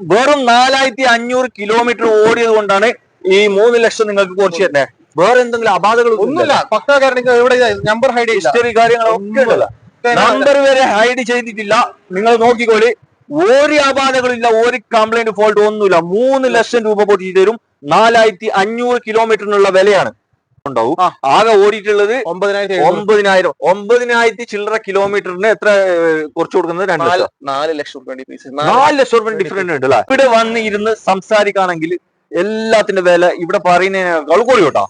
വെറും നാലായിരത്തി അഞ്ഞൂറ് കിലോമീറ്റർ ഓടിയത് കൊണ്ടാണ് ഈ മൂന്ന് ലക്ഷം നിങ്ങൾക്ക് കുറച്ച് തന്നെ വേറെ എന്തെങ്കിലും അപാധകൾ ഒന്നുമില്ല. പക്ക കാരണം നമ്പർ ഹൈഡ് ഹിസ്റ്ററി കാര്യങ്ങളൊക്കെ ഉണ്ടല്ലോ. നമ്പർ വരെ ഹൈഡ് ചെയ്തിട്ടില്ല. നിങ്ങൾ നോക്കിക്കോളി. ഒരു അപാധകളില്ല ഒരു കംപ്ലൈന്റ് ഫോൾട്ട് ഒന്നുമില്ല. മൂന്ന് ലക്ഷം രൂപ പൊട്ടിച്ച് തരും. നാലായിരത്തി അഞ്ഞൂറ് കിലോമീറ്ററിനുള്ള വിലയാണ്. ഉണ്ടാവും. ആകെ ഓടിയിട്ടുള്ളത് ഒമ്പതിനായിരത്തി ഒമ്പതിനായിരം. ഒമ്പതിനായിരത്തി ചില്ലറ കിലോമീറ്ററിന് എത്ര കുറച്ചു കൊടുക്കുന്നത്? രണ്ട് നാല് ലക്ഷം. നാല് ലക്ഷം രൂപ നാല് ലക്ഷം രൂപ ഡിഫറന്റ് ഉണ്ട് അല്ലേ? ഇവിടെ വന്ന് ഇരുന്ന് സംസാരിക്കുകയാണെങ്കിൽ എല്ലാത്തിന്റെ വില ഇവിടെ പറയുന്നതിനേക്കാൾ കുറയും കേട്ടോ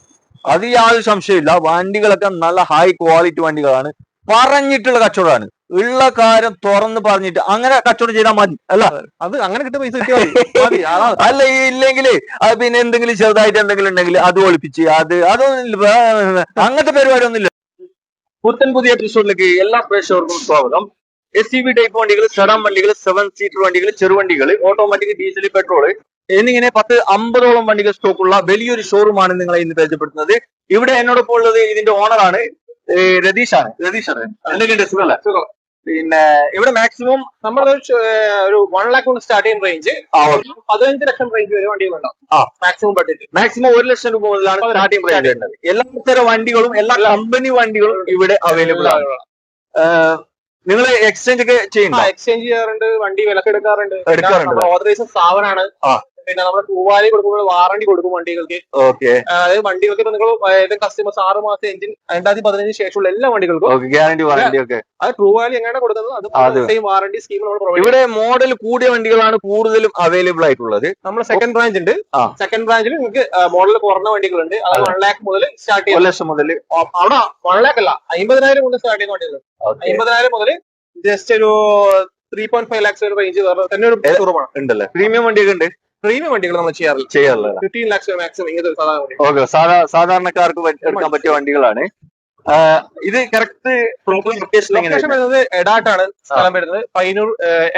അത് യാതൊരു സംശയമില്ല വണ്ടികളൊക്കെ നല്ല ഹൈ ക്വാളിറ്റി വണ്ടികളാണ്. പറഞ്ഞിട്ടുള്ള കച്ചവടമാണ്. ഉള്ള കാര്യം തുറന്ന് പറഞ്ഞിട്ട് അങ്ങനെ കച്ചവടം ചെയ്താൽ മതി അല്ല? അത്. അങ്ങനെ കിട്ടിയ പൈസ അല്ല ഈ ഇല്ലെങ്കിൽ അത് അല്ല ഇല്ലെങ്കിൽ പിന്നെ എന്തെങ്കിലും ചെറുതായിട്ട് എന്തെങ്കിലും ഉണ്ടെങ്കിൽ അത് ഒളിപ്പിച്ച് അത് അതൊന്നും അങ്ങനത്തെ പരിപാടി ഒന്നുമില്ല പുത്തൻ പുതിയ എപ്പിസോഡിലേക്ക് എല്ലാ പ്രേക്ഷകർക്കും സ്വാഗതം. എസ് സി ബി ടൈപ്പ് വണ്ടികൾ സെഡാൻ വണ്ടികൾ സെവൻ സീറ്റർ വണ്ടികൾ ചെറുവണ്ടികൾ ഓട്ടോമാറ്റിക് ഡീസൽ പെട്രോൾ എന്നിങ്ങനെ പത്ത് അമ്പതോളം വണ്ടികൾ സ്റ്റോക്കുള്ള വലിയൊരു ഷോറൂമാണ് നിങ്ങളെ ഇന്ന് പരിചയപ്പെടുത്തുന്നത്. ഇവിടെ എന്നോടൊപ്പം ഉള്ളത് ഇതിന്റെ ഓണറാണ് രതീഷാണ് രതീഷാണ് എന്തൊക്കെയുണ്ട്? സുഖമല്ലേ പിന്നെ ഇവിടെ മാക്സിമം നമ്മൾ ഒരു വൺ ലാക്ക് കൊണ്ട് സ്റ്റാർട്ട് ചെയ്യുന്ന റേഞ്ച് പതിനഞ്ച് ലക്ഷം റേഞ്ച് വരെ വണ്ടികളുണ്ടാവും ആ. മാക്സിമം ബഡ്ജറ്റ് മാക്സിമം ഒരു ലക്ഷം രൂപ മുതലാണ് സ്റ്റാർട്ടിംഗ് റേഞ്ച് എല്ലാ തരം വണ്ടികളും എല്ലാ കമ്പനി വണ്ടികളും ഇവിടെ അവൈലബിൾ ആണ്. നിങ്ങൾ എക്സ്ചേഞ്ച് ഒക്കെ ചെയ്യുന്നുണ്ടോ? എക്സ്ചേഞ്ച് ചെയ്യാറുണ്ട് വണ്ടി വിലക്കെടുക്കാറുണ്ട്. ഓതറൈസ് സ്ഥാപനമാണ് ആ. പിന്നെ നമ്മൾ തൂവാലി കൊടുക്കുമ്പോൾ വാറണ്ടി കൊടുക്കും വണ്ടികൾക്ക്. ഓക്കെ അതായത് വണ്ടികൾക്ക് ഇപ്പൊ നിങ്ങൾ ഏതെങ്കിലും കസ്റ്റമേഴ്സ് ആറ് മാസം എഞ്ചിൻ രണ്ടായിരത്തി പതിനഞ്ചിന് ശേഷമുള്ള എല്ലാ വണ്ടികൾക്കും ഓക്കെ ഗ്യാരണ്ടി വാറണ്ടി ഒക്കെ. അത് ട്രൂവാലി എങ്ങനെയാണ് കൊടുക്കുന്നത്? അത്. സെയിം വാറണ്ടി സ്കീം നമ്മൾ പ്രൊവൈഡ് ഇവിടെ മോഡൽ കൂടിയ വണ്ടികളാണ് കൂടുതലും അവൈലബിൾ ആയിട്ടുള്ളത്. നമ്മൾ സെക്കൻഡ് ബ്രാഞ്ച് ഉണ്ട്. സെക്കൻഡ് ബ്രാഞ്ചിൽ നിങ്ങൾക്ക് മോഡൽ കുറഞ്ഞ വണ്ടികളുണ്ട്. അത് അതെ. വൺ ലാക്ക് മുതൽ സ്റ്റാർട്ട് ചെയ്യുന്നത്. ചെയ്യാം ലക്ഷം മുതൽ അവിടെ വൺ ലാക്ക് അല്ല അമ്പതിനായിരം മുതൽ സ്റ്റാർട്ട് ചെയ്യുന്ന വണ്ടികൾ അമ്പതിനായിരം മുതൽ ജസ്റ്റ് ഒരു three point five lakhs range തന്നെ ഒരു ഉണ്ടല്ലേ? പ്രീമിയം വണ്ടിയൊക്കെ ഉണ്ട്. പ്രീമിയം വണ്ടികൾ നമ്മൾ ചെയ്യാറില്ല. ചെയ്യാറില്ല. ഫിഫ്റ്റീൻ ലാക്സ് മാക്സിമം ഇങ്ങനത്തെ സാധാരണ സാധാരണക്കാർക്ക് എടുക്കാൻ പറ്റിയ വണ്ടികളാണ്. ഇത് കറക്റ്റ് പ്രോപ്പർ ലൊക്കേഷൻ വരുന്നത് എടാട്ടാണ് സ്ഥലം വരുന്നത്. Payyanur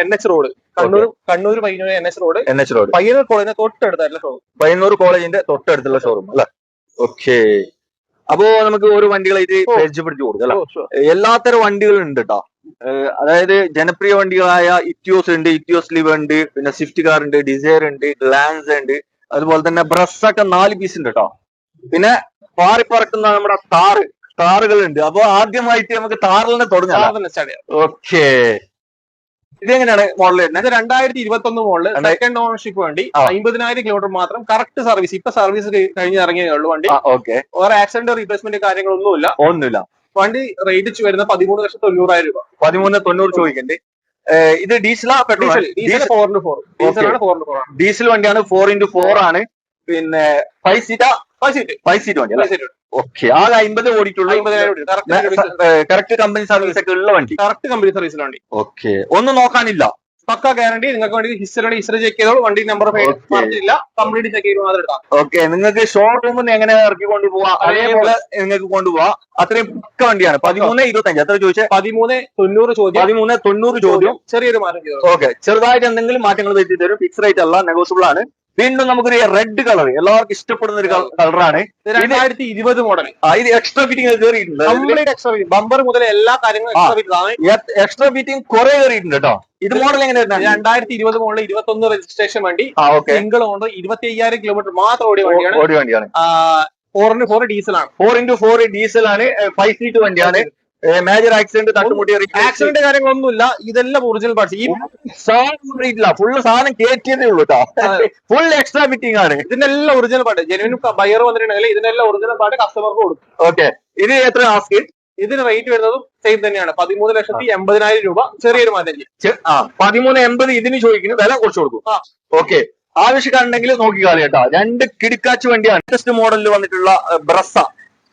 N H road Kannur Kannur Payyanur N H road N H road Payyanur കോളേജിന്റെ തൊട്ടടുത്തായിട്ടുള്ള ഷോറൂം പയ്യന്നൂർ കോളേജിന്റെ തൊട്ടടുത്തുള്ള ഷോറൂം അല്ലെ? ഓക്കെ അപ്പോ നമുക്ക് ഓരോ വണ്ടികളായിട്ട് ഇത് പരിചയപ്പെടുത്തി കൊടുക്കാം അല്ലെ? എല്ലാത്തരം വണ്ടികളും ഉണ്ട് കേട്ടോ അതായത് ജനപ്രിയ വണ്ടികളായ ഇറ്റിയോസ് ഉണ്ട് ഇറ്റിയോസ് ലിവ് ഉണ്ട് പിന്നെ സ്വിഫ്റ്റ് കാർ ഉണ്ട് ഡിസയർ ഉണ്ട് ഗ്ലാൻസ് ഉണ്ട് അതുപോലെ തന്നെ ബ്രസ് ഒക്കെ നാല് പീസ് ഉണ്ട് കേട്ടോ പിന്നെ പാറി പറക്കുന്ന നമ്മുടെ താറ് താറുകൾ ഉണ്ട് അപ്പൊ ആദ്യമായിട്ട് നമുക്ക് താറിൽ തന്നെ തുടങ്ങാം ഓക്കെ ഇതെങ്ങനെയാണ് മോഡൽ വരുന്നത്? രണ്ടായിരത്തി ഇരുപത്തി ഒന്ന് മോഡൽ സെക്കൻഡ് ഓണർഷിപ്പ് വേണ്ടി. അമ്പതിനായിരം കിലോമീറ്റർ മാത്രം കറക്റ്റ് സർവീസ് ഇപ്പൊ സർവീസ് കഴിഞ്ഞ് ഇറങ്ങിയേ ഉള്ളൂ വണ്ടി. ഓക്കെ വേറെ ആക്സിഡന്റ് റീപ്ലേസ്മെന്റ് കാര്യങ്ങളൊന്നുമില്ല. ഒന്നുമില്ല. വണ്ടി റേറ്റ് വരുന്ന പതിമൂന്ന് ലക്ഷത്തി തൊണ്ണൂറായിരം രൂപ. പതിമൂന്ന് തൊണ്ണൂറ് ചോദിക്കണ്ടേ. ഇത് ഡീസലാ പെട്രോൾ ഡീസൽ വണ്ടിയാണ് ഫോർ ഇന്റു ഫോർ ആണ്. പിന്നെ ഫൈവ് സീറ്റാ ഫൈവ് സീറ്റ് ഫൈവ് സീറ്റ് വണ്ടി അല്ലേ? ഓക്കെ. ആകെ അമ്പത് ഓടിയിട്ടുള്ള. കറക്റ്റ് കമ്പനി സർവീസ് ഒക്കെ ഉള്ള വണ്ടി. കറക്റ്റ് കമ്പനി സർവീസിൽ വണ്ടി. ഓക്കെ. ഒന്നും നോക്കാനില്ല. പക്ക ഗ്യാരണ്ടി നിങ്ങൾക്ക് വേണ്ടി ഹിസ്റ്ററി ഹിസ്റ്ററി ചെക്ക് ചെയ്തോളൂ. വണ്ടി നമ്പർ. പറഞ്ഞില്ല കംപ്ലീറ്റ് ചെക്ക് ചെയ്ത് മാത്രം എടുക്കാം. ഓക്കെ നിങ്ങൾക്ക് ഷോറൂമിൽ നിന്ന് എങ്ങനെ ഇറക്കി കൊണ്ടുപോവാ? അതേപോലെ നിങ്ങൾക്ക് കൊണ്ടുപോവാ. അത്രയും പക്ക വണ്ടിയാണ്. പതിമൂന്ന് ഇരുപത്തഞ്ച്. അത്ര ചോദിച്ചേ? പതിമൂന്ന് തൊണ്ണൂറ് ചോദ്യം. പതിമൂന്ന് തൊണ്ണൂറ് ചോദ്യം. ചെറിയൊരു മാറ്റം ചെയ്തു ഓക്കെ ചെറുതായിട്ട് എന്തെങ്കിലും മാറ്റങ്ങൾ വരുത്തി തരും. ഫിക്സ് റേറ്റ് അല്ല നെഗോസിബിൾ ആണ്. വീണ്ടും നമുക്കൊരു റെഡ് കളർ എല്ലാവർക്കും ഇഷ്ടപ്പെടുന്ന ഒരു കളറാണ് രണ്ടായിരത്തി ഇരുപത് മോഡൽ ഇത് എക്സ്ട്രാ ഫിറ്റിംഗ് കയറിയിട്ടുണ്ട് ബമ്പർ മുതൽ എല്ലാ കാര്യങ്ങളും എക്സ്ട്രാ ഫിറ്റിംഗ് കുറെ കയറിയിട്ടുണ്ട് കേട്ടോ ഇത് മോഡൽ എങ്ങനെ വരുന്നത് രണ്ടായിരത്തി ഇരുപത് മോഡൽ ഇരുപത്തി ഒന്ന് രജിസ്ട്രേഷൻ വണ്ടി സിംഗിൾ ഓണർ ഇരുപത്തി അയ്യായിരം കിലോമീറ്റർ മാത്രം ഓടിയ വണ്ടിയാണ്. ഓടിയ വണ്ടിയാണ്. ഫോർ ഇന്റു ഫോർ ഡീസൽ ആണ്. ഫോർ ഇന്റു ഫോർ ഡീസൽ ആണ് ഫൈവ് സീറ്റ് വണ്ടിയാണ്. മേജർ ആക്സിഡന്റ് തട്ടുമുട്ടി ആക്സിഡന്റ് കാര്യങ്ങളൊന്നുമില്ല. ഇതെല്ലാം ഒറിജിനൽ പാർട്സ് ഈ സാധനം ഇല്ല. ഫുള്ള് സാധനം കയറ്റിയതേ ഉള്ളൂ ഫുൾ എക്സ്ട്രാ ഫിറ്റിംഗ് ആണ്. ഇതിനെല്ലാം എല്ലാം ഒറിജിനൽ പാർട്ട് ജെനുവിൻ ബയർ വന്നിട്ടുണ്ടെങ്കിൽ ഇതിന്റെ എല്ലാം ഒറിജിനൽ പാർട്ട് കസ്റ്റമർക്ക് കൊടുക്കും. ഓക്കെ ഇത് എത്ര ആസ്ക് ഇതിന് റേറ്റ് വരുന്നതും സെയിം തന്നെയാണ്. പതിമൂന്ന് ലക്ഷത്തി എൺപതിനായിരം രൂപ ചെറിയൊരു മാറ്റം ആ പതിമൂന്ന് എൺപത് ഇതിന് ചോദിക്കുന്നു. വില കുറച്ച് കൊടുക്കും. ഓക്കെ. ആവശ്യക്കാരുണ്ടെങ്കിൽ നോക്കിക്കാളി കേട്ടോ. രണ്ട് കിടിക്കാച്ച് വണ്ടിയാണ്. ലേറ്റസ്റ്റ് മോഡലിൽ വന്നിട്ടുള്ള ബ്രസ.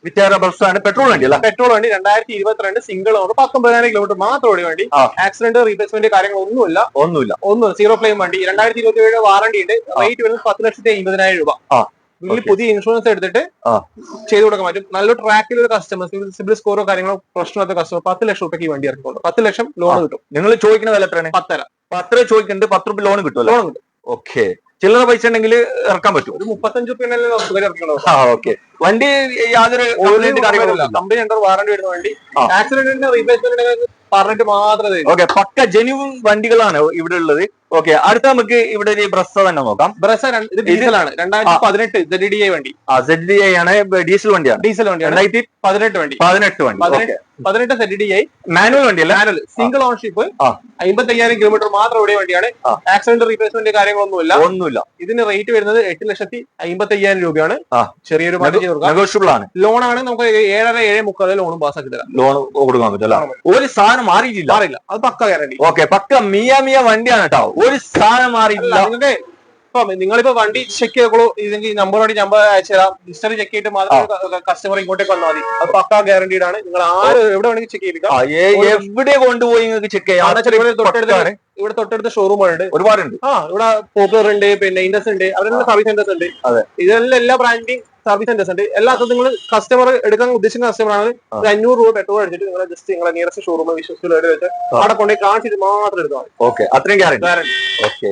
വിറ്റാര ബസ് ആണ് പെട്രോൾ വണ്ടി അല്ല? പെട്രോൾ വണ്ടി രണ്ടായിരത്തി ഇരുപത്തിരണ്ട് സിംഗിൾ ഓണർ പത്തൊമ്പതിനായിരം കിലോമീറ്റർ മാത്രം ഓടി വണ്ടി. ആക്സിഡന്റ് റീപ്ലേസ്മെന്റ് കാര്യങ്ങളൊന്നുമില്ല ഒന്നുമില്ല. ഒന്നും സീറോ ഫ്ലെയിം വണ്ടി. രണ്ടായിരത്തി ഇരുപത്തി ഏഴ് വാറണ്ടി ഉണ്ട് റേറ്റ് വരുന്നത് പത്ത് ലക്ഷത്തി അമ്പതിനായിരം രൂപ. ആ. ഇതിൽ. പുതിയ ഇൻഷുറൻസ് എടുത്തിട്ട്. ചെയ്തു കൊടുക്കാൻ പറ്റും. നല്ല ട്രാക്കിൽ ഒരു കസ്റ്റമർ സിബിൽ സ്കോറോ കാര്യങ്ങളോ പ്രശ്നമില്ലാത്ത കസ്റ്റമർ പത്ത് ലക്ഷം രൂപയ്ക്ക് ഈ വണ്ടി ഇറക്കിക്കൊള്ളു. പത്ത് ലക്ഷം ലോൺ കിട്ടും. നിങ്ങൾ ചോദിക്കുന്ന വില എത്രയാണ്? പത്തര. പത്തര ചോദിക്കുന്നുണ്ട് പത്ത് രൂപ ലോൺ കിട്ടും ലോൺ കിട്ടും. ഓക്കെ ചില്ലറ പൈസ ഉണ്ടെങ്കിൽ ഇറക്കാൻ പറ്റും ഒരു മുപ്പത്തഞ്ച് റുപ്യ ഓക്കെ വണ്ടി യാതൊരു കമ്പനി വാറണ്ടി വരുന്ന വണ്ടി. ആക്സിഡന്റിന്റെ റീപ്ലേസ്മെന്റ് പറഞ്ഞിട്ട് മാത്രമേ തരൂ. ഓക്കെ പക്ക ജെന്യൂൺ വണ്ടികളാണ് ഇവിടെ ഉള്ളത്. ഓക്കെ അടുത്ത നമുക്ക് ഇവിടെ ഒരു ബ്രസ തന്നെ നോക്കാം. ബ്രസ ഇത് ഡീസലാണ്. രണ്ടായിരത്തി പതിനെട്ട് ഡി ഡി ഐ വണ്ടി. ആ സെഡ് ഡി ഐ ആണ് ഡീസൽ വണ്ടിയാണ്. ഡീസൽ വണ്ടിയാണ്. രണ്ടായിരത്തി പതിനെട്ട് വണ്ടി. പതിനെട്ട് വണ്ടി. പതിനെട്ട് സെറ്റ് ഡി ആയി മാനുവൽ വണ്ടിയല്ല? Manual single ownership. അമ്പത്തി അയ്യായിരം കിലോമീറ്റർ മാത്രം ഓടിയ വണ്ടിയാണ്. ആക്സിഡന്റ് റീപ്ലേസ്മെന്റ് കാര്യങ്ങളൊന്നുമില്ല. ഒന്നുമില്ല. ഇതിന് റേറ്റ് വരുന്നത് എട്ട് ലക്ഷത്തി അമ്പത്തി അയ്യായിരം രൂപയാണ് ചെറിയൊരു ചെയ്ത് കൊടുക്കാം. ആണ്. ലോണാണ് നമുക്ക് ഏഴര ഏഴ് മുക്കാൽ ലോണും പാസ്സാക്കി തരാം. ലോൺ കൊടുക്കാൻ പറ്റില്ല ഒരു സാധനം മാറിയിട്ടില്ല. മാറിയില്ല. അത് പക്ക ഗ്യാരണ്ടി ഓക്കെ പക്ക മിയ മിയ വണ്ടിയാണ് കേട്ടോ ഒരു സാധനം മാറിയിട്ടില്ല. ഇപ്പൊ നിങ്ങളിപ്പോ വണ്ടി ചെക്ക് ചെയ്തോളൂ ഇതെങ്കിൽ നമ്പർ വണ്ടി നമ്പർ അയച്ചു തരാം. ഹിസ്റ്ററി ചെക്ക് ചെയ്തിട്ട് മാത്രം കസ്റ്റമർ ഇങ്ങോട്ടേക്ക് വന്നാൽ മതി. അത് പക്കാ ഗ്യാരണ്ടീഡ് ആണ്. നിങ്ങൾ ആര് എവിടെ വേണമെങ്കിൽ ചെക്ക് ചെയ്യിപ്പിക്കാം. എവിടെ കൊണ്ടുപോയി നിങ്ങൾക്ക് ചെക്ക് ചെയ്യാം? തൊട്ടടുത്ത്. ഇവിടെ തൊട്ടടുത്ത ഷോറൂമുണ്ട് ഒരുപാടുണ്ട്. ആ ഇവിടെ പോപ്പുലർ ഉണ്ട് പിന്നെ ഇൻഡസ് ഉണ്ട്. അവരെല്ലാം സർവീസ് സെന്റേഴ്സ് ഉണ്ട്. ഇതെല്ലാം എല്ലാ ബ്രാൻഡിങ് സർവീസ് സെന്റേഴ്സ് ഉണ്ട്. എല്ലാത്തും നിങ്ങൾ കസ്റ്റമർ എടുക്കാൻ ഉദ്ദേശിക്കുന്ന കസ്റ്റമർ ആണ്. ഒരു അഞ്ഞൂറ് രൂപ പെട്രോൾ അടിച്ചിട്ട് നിങ്ങൾ ജസ്റ്റ് നിങ്ങളെ നിയറസ്റ്റ് ഷോറൂമിൽ വിശ്വസിച്ചുള്ള വെച്ച്. അവിടെ കൊണ്ടുപോയി കാണിച്ചിട്ട് മാത്രം എടുത്താൽ ഓക്കെ അത്രയും ഗ്യാരണ്ടി. ഓക്കെ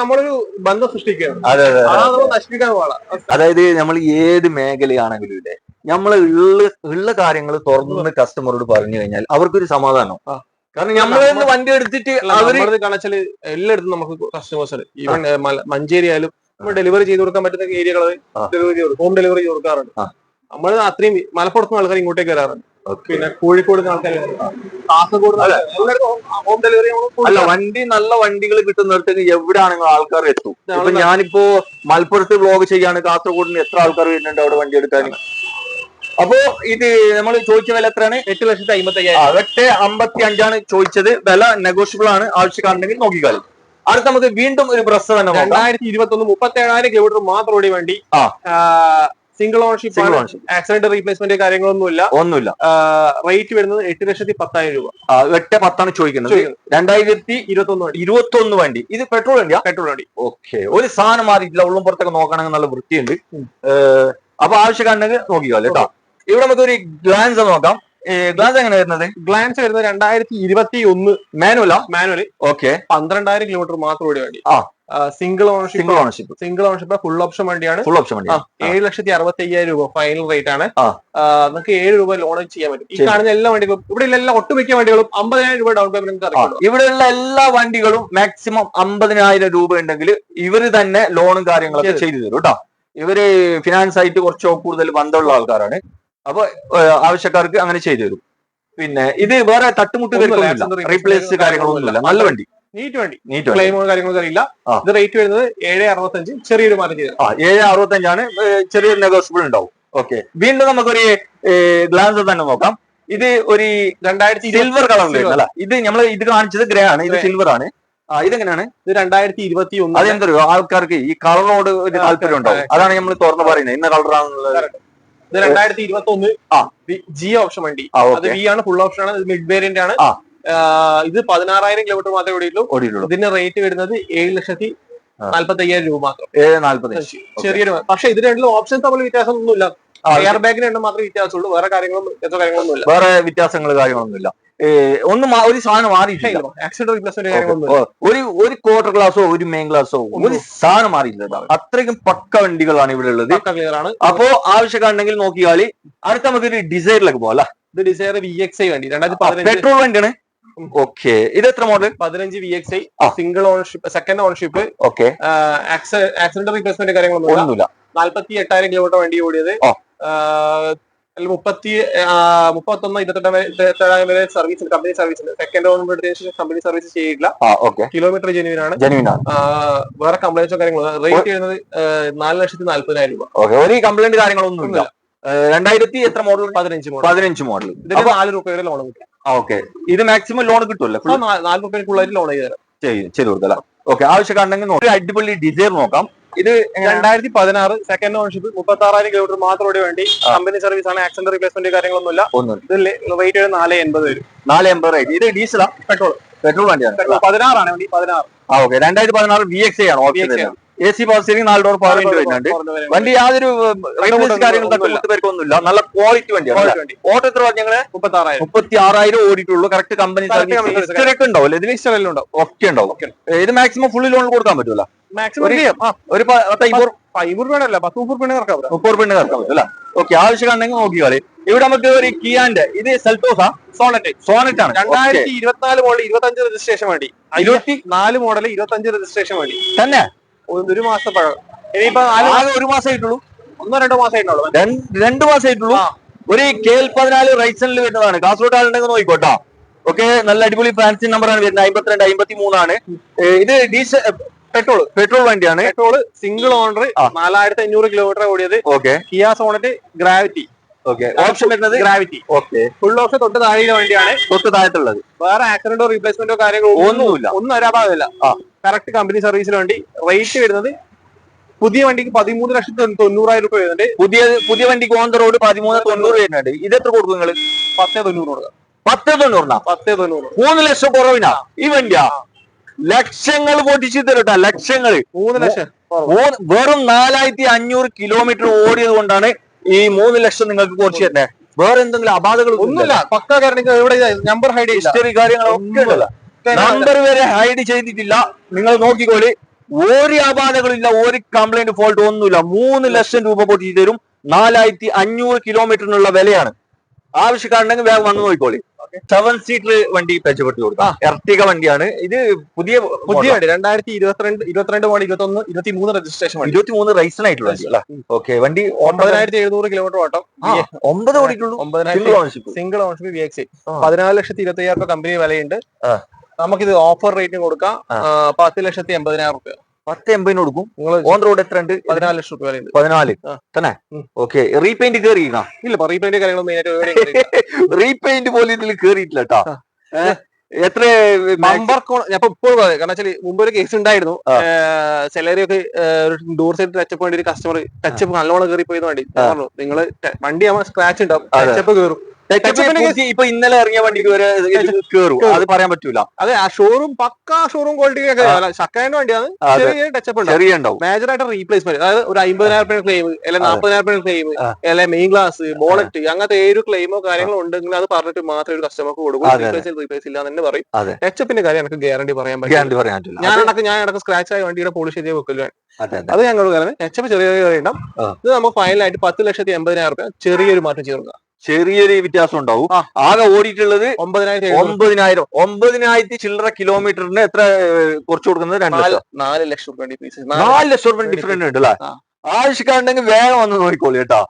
നമ്മളൊരു ബന്ധം സൃഷ്ടിക്കുകയാണ്. നശിപ്പിക്കാൻ അതായത് നമ്മൾ ഏത് മേഖലയാണെങ്കിലും ഇല്ലേ നമ്മൾ ഉള്ള ഉള്ള കാര്യങ്ങൾ തുറന്ന് കസ്റ്റമറോട് പറഞ്ഞു കഴിഞ്ഞാൽ അവർക്കൊരു സമാധാനം. കാരണം നമ്മൾ വണ്ടി എടുത്തിട്ട് അവർ കാണിച്ചാൽ എല്ലായിടത്തും നമുക്ക് കസ്റ്റമേഴ്സ് ഉണ്ട്. ഈവൻ മഞ്ചേരി ആയാലും നമ്മൾ ഡെലിവറി ചെയ്ത് കൊടുക്കാൻ പറ്റുന്ന ഏരിയകൾ ഡെലിവറി ചെയ്ത് ഹോം ഡെലിവറി ചെയ്ത് കൊടുക്കാറുണ്ട്. നമ്മൾ അത്രയും മലപ്പുറത്തുനിന്ന് ആൾക്കാർ ഇങ്ങോട്ടേക്ക് വരാറുണ്ട്. പിന്നെ കോഴിക്കോട് കാസർഗോഡ് ഹോം ഡെലിവറി അല്ല വണ്ടി നല്ല വണ്ടികൾ കിട്ടുന്നിടത്തേക്ക് എവിടെയാണെങ്കിലും ആൾക്കാർ എത്തും? ഇപ്പൊ ഞാനിപ്പോ മലപ്പുറത്ത് വ്ലോഗ് ചെയ്യാണ്. കാസർഗോഡിന് എത്ര ആൾക്കാർ വരുന്നുണ്ട് അവിടെ വണ്ടി എടുക്കാൻ? അപ്പോ ഇത് നമ്മൾ ചോദിച്ച വില എത്രയാണ്? എട്ട് ലക്ഷത്തി അമ്പത്തി അയ്യായിരം എട്ട് അമ്പത്തി അഞ്ചാണ് ചോദിച്ചത്. വില നെഗോഷ്യബിൾ ആണ്. ആവശ്യക്കാരുണ്ടെങ്കിൽ നോക്കിക്കാളി. അടുത്ത നമുക്ക് വീണ്ടും ഒരു പ്രസ് തന്നെ രണ്ടായിരത്തി ഇരുപത്തി ഒന്ന് മുപ്പത്തി ഏഴായിരം കിലോമീറ്റർ മാത്രം ഓടിയ വണ്ടി. സിംഗിൾ ഓൺഷിപ്പ് ആക്സിഡന്റ് റീപ്ലേസ്മെന്റ് കാര്യങ്ങളൊന്നുമില്ല. ഒന്നുമില്ല. റേറ്റ് വരുന്നത് എട്ട് ലക്ഷത്തി പത്തായിരം രൂപ എട്ട് പത്താണ് ചോദിക്കുന്നത്. രണ്ടായിരത്തി ഇരുപത്തി ഒന്ന് വണ്ടി. ഇരുപത്തി ഒന്ന് വണ്ടി. ഇത് പെട്രോൾ വണ്ടിയാ? പെട്രോൾ വണ്ടി. ഓക്കെ ഒരു സാധനം മാറിയിട്ടില്ല. ഉള്ളും പുറത്തൊക്കെ നോക്കണമെങ്കിൽ നല്ല വൃത്തിയുണ്ട്. അപ്പൊ ആവശ്യക്കാരുണ്ടെങ്കിൽ അല്ലേ കേട്ടോ. ഇവിടെ നമുക്ക് ഒരു ഗ്ലാൻസ് നോക്കാം. ഗ്ലാൻസ് എങ്ങനെ വരുന്നത്? ഗ്ലാൻസ് വരുന്നത് രണ്ടായിരത്തി ഇരുപത്തി ഒന്ന് മാനുവലാ. മാനുവലി ഓക്കെ. പന്ത്രണ്ടായിരം കിലോമീറ്റർ മാത്രം ഓടിയ വണ്ടി. ആ. Single ownership single ownership single ownership full option വണ്ടിയാണ്. ഫുൾ ഓപ്ഷൻ വണ്ടി ആ, ഏഴ് ലക്ഷത്തി അറുപത്തി അയ്യായിരം രൂപ ഫൈനൽ റേറ്റ് ആണ് നമുക്ക് ഏഴ് രൂപ ലോൺ ചെയ്യാൻ പറ്റും. ഈ. കാണുന്ന എല്ലാ വണ്ടികളും ഇവിടെ എല്ലാ ഒട്ടുമിക്ക വണ്ടികളും അമ്പതിനായിരം രൂപ ഡൗൺ പേയ്മെന്റ് ഇവിടെയുള്ള എല്ലാ വണ്ടികളും മാക്സിമം അമ്പതിനായിരം രൂപ ഉണ്ടെങ്കിൽ ഇവർ തന്നെ ലോണും കാര്യങ്ങളൊക്കെ ചെയ്തു തരും. കേട്ടോ ഇവർ ഫിനാൻസ് ആയിട്ട് കുറച്ചോ കൂടുതൽ ബന്ധമുള്ള ആൾക്കാരാണ്. അപ്പൊ ആവശ്യക്കാർക്ക് അങ്ങനെ ചെയ്തു തരും പിന്നെ ഇത് വേറെ തട്ടുമുട്ട് റീപ്ലേസ് കാര്യങ്ങളൊന്നുമില്ല. നല്ല വണ്ടി. നീറ്റ് വണ്ടി. നീറ്റ് ക്ലെയിമോ കാര്യങ്ങളോ അറിയില്ല. ഇത് റേറ്റ് വരുന്നത് ഏഴ് അറുപത്തഞ്ച് ചെറിയൊരു മാറ്റം ചെയ്തത് ആ ഏഴ് അറുപത്തഞ്ചാണ്. ചെറിയൊരു നെഗോഷ്യബിൾ ഉണ്ടാവും. ഓക്കെ. വീണ്ടും നമുക്കൊരു ഗ്ലാൻസ് തന്നെ നോക്കാം. ഇത് ഒരു രണ്ടായിരത്തി സിൽവർ കളറിൽ അല്ല ഇത് നമ്മൾ ഇത് കാണിച്ചത് ഗ്രേ ആണ്. ഇത് സിൽവർ ആണ്. ആ ഇതെങ്ങനെയാണ്? ഇത് രണ്ടായിരത്തി ഇരുപത്തി ഒന്ന് അതെന്തറിയോ ആൾക്കാർക്ക് ഈ കളറിനോട് ഒരു താല്പര്യം ഉണ്ടാവും. അതാണ് നമ്മൾ തുറന്ന് പറയുന്നത്. ഇന്ന കളറാണെന്നുള്ളത് ഇത് രണ്ടായിരത്തി ഇരുപത്തി ഒന്ന് ജി ഓപ്ഷൻ വണ്ടി. അത് വി ആണ് ഫുൾ ഓപ്ഷൻ ആണ് മിഡ് വേരിയന്റ് ആണ്. ഇത് പതിനാറായിരം കിലോമീറ്റർ മാത്രമേ ഓടിയുള്ളൂ ഇതിന്റെ റേറ്റ് വരുന്നത് ഏഴ് ലക്ഷത്തി. നാല്പത്തി അയ്യായിരം രൂപ മാത്രം. ഏഴ് ചെറിയൊരു പക്ഷെ ഇത് രണ്ടിലും ഓപ്ഷൻ തമ്മിൽ വ്യത്യാസം ഒന്നുമില്ല എയർ ബാഗിന് രണ്ടും മാത്രമേ വ്യത്യാസമുള്ളൂ. വേറെ കാര്യങ്ങളും കാര്യങ്ങളൊന്നുമില്ല. വേറെ വ്യത്യാസങ്ങൾ കാര്യങ്ങളൊന്നുമില്ല. ഒന്നും ഒരു സാധനം മാറിയിട്ടില്ല. ഒരു ഒരു ക്വാർട്ടർ ഗ്ലാസോ ഒരു മെയിൻ ഗ്ലാസോ ഒരു. സാധനം മാറിയില്ല. അത്രയ്ക്കും പക്ക വണ്ടികളാണ് ഇവിടെ ഉള്ളത്. അപ്പോ ആവശ്യക്കാരുണ്ടെങ്കിൽ നോക്കിയാൽ അടുത്ത നമുക്ക് ഒരു ഡിസൈറിലേക്ക് പോകാം ഇത് ഡിസൈർ വി എക്സ് ഐ വണ്ടി. രണ്ടായിരത്തി പെട്രോൾ വണ്ടിയാണ്. ഓക്കെ. ഇത് എത്ര മോഡൽ പതിനഞ്ച് V X I. Single ownership second ownership okay. Accident replacement കാര്യങ്ങളൊന്നും നാല്പത്തി എട്ടായിരം കിലോമീറ്റർ വണ്ടി ഓടിയത്. മുപ്പത്തി മുപ്പത്തൊന്ന് ഇരുപത്തെട്ടാം വരെ- service company service second owner company service ചെയ്യില്ല കിലോമീറ്റർ ജെനുവിൻ ആണ്. വേറെ കംപ്ലൈൻസോ കാര്യങ്ങളോ. റേറ്റ് ചെയ്യുന്നത് നാല് ലക്ഷത്തി നാല്പതിനായിരം രൂപ. ഓക്കെ ഒരു കംപ്ലൈന്റ് കാര്യങ്ങളൊന്നും ഇല്ല രണ്ടായിരത്തി എത്ര മോഡൽ പതിനഞ്ച് മോഡൽ പതിനഞ്ച് മോഡൽ ഇതിന് നാല് രൂപ വരെ ലോൺ കിട്ടും. ഓക്കെ ഇത് മാക്സിമം ലോൺ കിട്ടുമല്ലോ? നാല് രൂപയ്ക്കുള്ള ലോൺ ചെയ്ത് തരാം. ചെയ്ത് കൊടുക്കല ഓക്കെ ആവശ്യക്കാരുണ്ടെങ്കിൽ നോക്കാം. ഒരു അടിപൊളി ഡിസൈർ നോക്കാം. ഇത്? രണ്ടായിരത്തി പതിനാറ് സെക്കൻഡ് ഓൺഷിപ്പ് മുപ്പത്തി ആറായിരം കിലോമീറ്റർ മാത്രം ഓടി വേണ്ടി. കമ്പനി സർവീസ് ആണ് ആക്സിഡന്റ് റീപ്ലേസ്മെന്റ് കാര്യങ്ങളൊന്നുമില്ല. ഇത് റേറ്റ് വരുന്നത് നാല് എൺപത് വരും. നാല് എൺപത് റേറ്റ് ഇത് ഡീസലാ പെട്രോൾ പെട്രോൾ വണ്ടിയാണ് പതിനാറാണ് വണ്ടി പതിനാറ്. ആ ഓക്കെ. രണ്ടായിരത്തി പതിനാറ് വി എക്സ് ആണ് option A C power steering നാല് ഡോർ പവർ വിൻഡോ വരുന്നുണ്ട്. വണ്ടി യാതൊരു കാര്യങ്ങൾ ഒന്നുമില്ല. നല്ല ക്വാളിറ്റി വണ്ടിയാണ്. വണ്ടി. ഓട്ടോ എത്ര ഞങ്ങൾ? മുപ്പത്തി ആറായിരം ഓടിയിട്ടുള്ളൂ. കറക്റ്റ് കമ്പനി ഉണ്ടാവില്ല. ഹിസ്റ്ററി ഒക്കെ ഉണ്ടാവും ഇതിൽ ഇഷ്ടമെല്ലാം ഉണ്ടാവും. ഒക്കെ ഉണ്ടാവും. ഇത് മാക്സിമം ഫുള്ളി ലോൺ കൊടുക്കാൻ പറ്റൂല? ഒരു- ഒരു പത്ത് മുപ്പത് മുപ്പത് പറ്റും അല്ല? ഓക്കെ ആവശ്യമുണ്ടെങ്കിൽ നോക്കിയാൽ ഇവിടെ നമുക്ക് ഒരു കിയാന്റെ ഇത് സെൽട്ടോസ സോണറ്റ്. സോണറ്റ് ആണ്. രണ്ടായിരത്തി ഇരുപത്തിനാല് മോഡൽ ഇരുപത്തഞ്ച് രജിസ്ട്രേഷൻ വേണ്ടി. ഇരുപത്തി നാല് മോഡൽ ഇരുപത്തഞ്ച് രജിസ്ട്രേഷൻ വേണ്ടി. തന്നെ? ഒരു- ഒരു മാസം പഴം ഇനിയിപ്പോ നാല് മാസം ഒരു മാസമായിട്ടുള്ളൂ ഒന്നോ രണ്ടോ മാസം ആയിട്ടുള്ളൂ രണ്ട് മാസം ആയിട്ടുള്ളൂ ഒരു കെ എൽ പതിനാല് റൈസണിൽ വരുന്നതാണ്. കാസർഗോഡ് ആളുണ്ടെങ്കിൽ നോക്കിക്കോട്ടോ. ഓക്കെ നല്ല അടിപൊളി ഫാൻസി നമ്പറാണ് വരുന്നത്. അമ്പത്തിരണ്ട് അമ്പത്തി മൂന്നാണ് ഇത് ഡീസൽ പെട്രോൾ പെട്രോൾ വണ്ടിയാണ്. Petrol single owner. നാലായിരത്തി അഞ്ഞൂറ് കിലോമീറ്റർ ഓടിയത് okay. Kia Sonet gravity okay. Option വരുന്നത് ഗ്രാവിറ്റി ഓക്കെ. ഫുൾ ഓപ്ഷൻ തൊട്ട് താഴെയുള്ള വണ്ടിയാണ്. തൊട്ട് താഴത്തുള്ളത് വേറെ ആക്സിഡന്റോ റീപ്ലേസ്മെന്റോ കാര്യങ്ങളോ ഒന്നുമില്ല. ഒന്നും ആ. കറക്റ്റ് കമ്പനി സർവീസിന് വേണ്ടി റേറ്റ് വരുന്നത് പുതിയ വണ്ടിക്ക് പതിമൂന്ന് ലക്ഷത്തി തൊണ്ണൂറായിരം രൂപ വരുന്നുണ്ട്. പുതിയ പുതിയ വണ്ടിക്ക് ഓൺ ദ റോഡ് പതിമൂന്ന് തൊണ്ണൂറ് വരുന്നുണ്ട്. ഇത് എത്ര കൊടുക്കും നിങ്ങൾ പത്തേ തൊണ്ണൂറ് കൊടുക്കാം. പത്തേ തൊണ്ണൂറിനാ? പത്തേ തൊണ്ണൂറ്. മൂന്ന് ലക്ഷം കുറവിനാ? ഈ വണ്ടിയാ? ലക്ഷങ്ങൾ പൊട്ടിച്ചു തരട്ടാ ലക്ഷങ്ങൾ. മൂന്ന് ലക്ഷം. വെറും നാലായിരത്തി അഞ്ഞൂറ് കിലോമീറ്റർ ഓടിയത് കൊണ്ടാണ് ഈ മൂന്ന് ലക്ഷം നിങ്ങൾക്ക് കുറച്ച് തരുന്നത് വേറെ എന്തെങ്കിലും അപാധകൾ ഒന്നുമില്ല പക്ക കാരണം എവിടെ നമ്പർ ഹൈഡ് ഹിസ്റ്ററി കാര്യങ്ങളൊക്കെ നമ്പർ വരെ ഹൈഡ് ചെയ്തിട്ടില്ല. നിങ്ങൾ നോക്കിക്കോളി. ഒരു അപാധകളില്ല ഒരു കംപ്ലൈന്റ് ഫോൾട്ട് ഒന്നുമില്ല. മൂന്ന് ലക്ഷം രൂപ പൊട്ടിച്ചു തരും. നാലായിരത്തി അഞ്ഞൂറ് കിലോമീറ്ററിനുള്ള വിലയാണ്. ആവശ്യക്കാരുണ്ടെങ്കിൽ വേഗം വന്ന് നോക്കിക്കോളി. സെവൻ സീറ്റർ വണ്ടി പരിചയപ്പെട്ടു കൊടുക്കാം. എർട്ടിക വണ്ടിയാണ്. ഇത് പുതിയ പുതിയ വണ്ടി. രണ്ടായിരത്തി ഇരുപത്തിരണ്ട് ഇരുപത്തിരണ്ട് മോഡൽ ഇരുപത്തി ഒന്ന് ഇരുപത്തി മൂന്ന് രജിസ്ട്രേഷൻ വണ്ടി. ഇരുപത്തി മൂന്ന് റൈസൺ ആയിട്ടുള്ള വണ്ടി. ഓക്കെ വണ്ടി ഒമ്പതിനായിരത്തി എഴുന്നൂറ് കിലോമീറ്റർ ഓട്ടം. ഒമ്പത് ഓടിക്കുള്ളൂ. ഒമ്പതിനായിരത്തി ownership single ownership V X. പതിനാല് ലക്ഷത്തി ഇരുപത്തി അയ്യായിരം രൂപ കമ്പനി വിലയുണ്ട്. നമുക്കിത് ഓഫർ റേറ്റിന് കൊടുക്കാം. പത്ത് ലക്ഷത്തി എൺപതിനായിരം രൂപ. പത്ത് എൺപതിന് കൊടുക്കും ഓൺ റോഡ് എത്ര ഉണ്ട് പതിനാല് ലക്ഷം രൂപ പതിനാല്. തന്നെ. ഓക്കെ റീപെയിന്റ് കയറി ഇല്ല റീപെയിന്റ് കാര്യങ്ങളും മെയിൻ ആയിട്ട് എവിടെയും കേറിയിട്ടില്ല. റീപെയിന്റ് പോലും ഇതിൽ കേറിയിട്ടില്ല കേട്ടോ. എത്ര നമ്പർ ഞാൻ ഇപ്പൊ പറയാം. കാരണം വെച്ചാൽ മുമ്പ് ഒരു കേസ് ഉണ്ടായിരുന്നു. സാലറി ഒക്കെ ഒരു ഡോർ സൈഡ് ടച്ചപ്പ് വേണ്ടി ഒരു കസ്റ്റമർ ടച്ചപ്പ് നല്ലോണം കയറി പോയി വേണ്ടി. പറഞ്ഞു നിങ്ങൾ വണ്ടി ആവുമ്പോൾ സ്ക്രാച്ച് ഉണ്ടാവും. ടച്ചപ്പ് കയറും ഇപ്പൊ ഇന്നലെ ഇറങ്ങിയ വണ്ടിക്ക് വരെ കേറും. അത് പറയാൻ പറ്റൂല. അതെ ആ ഷോറൂം പക്കാ ഷോറൂം ക്വാളിറ്റി ഒക്കെ ഷക്കാന്റെ വണ്ടിയാണ്. ചെറിയ ടച്ചപ്പ് ഉണ്ടാവും. മേജർ ആയിട്ട് റീപ്ലേസ്മെന്റ് അതായത് ഒരു അമ്പതിനായിരം രൂപ ക്ലെയിം അല്ലെ അതെ. നാൽപ്പതിനായിരം രൂപ ക്ലെയിം അല്ലെങ്കിൽ അല്ലെ മെയിൻ ഗ്ലാസ് ബോണറ്റ് അങ്ങനത്തെ ഏതൊരു ക്ലെയിമോ കാര്യങ്ങളോ ഉണ്ടെങ്കിൽ അത് പറഞ്ഞിട്ട് മാത്രമേ ഒരു കസ്റ്റമർക്ക് കൊടുക്കൂ. റീപ്ലേസ് റീപ്ലേസ് ഇല്ല എന്ന് പറയും. ടച്ചപ്പിന്റെ കാര്യം എനിക്ക് ഗ്യാരണ്ടി പറയാൻ പറ്റും ഗ്യാരണ്ടി പറയാൻ പറ്റില്ല. ഞാൻ അടക്കം ഞാൻ അടക്കം സ്ക്രാച്ച് ആയ വണ്ടിയുടെ പോളിഷ് ചെയ്ത് വെക്കില്ല അതെ ഞങ്ങൾ പറയുന്നത് ടച്ചപ്പ് ചെറിയ ചെറിയ ഉണ്ടാവും. ഇത് നമുക്ക് ഫൈനലായിട്ട് പത്ത് ലക്ഷത്തി എൺപതിനായിരം രൂപ ചെറിയൊരു മാറ്റം ചെയ്തു കൊടുക്കാം ചെറിയൊരു വ്യത്യാസം ഉണ്ടാവും. ആകെ ഓടിയിട്ടുള്ളത് ഒമ്പതിനായിരം ഒമ്പതിനായിരം. ഒമ്പതിനായിരത്തി ചില്ലറ കിലോമീറ്ററിന് എത്ര കുറച്ചു കൊടുക്കുന്നത്? രണ്ട് നാല് ലക്ഷം. നാല് ലക്ഷം രൂപ പീസ് നാല് ലക്ഷം രൂപ ഡിഫറന്റ് ഉണ്ട് അല്ലേ. ആവശ്യക്കാരുണ്ടെങ്കിൽ വേഗം വന്ന് നോക്കിക്കോളൂ കേട്ടോ.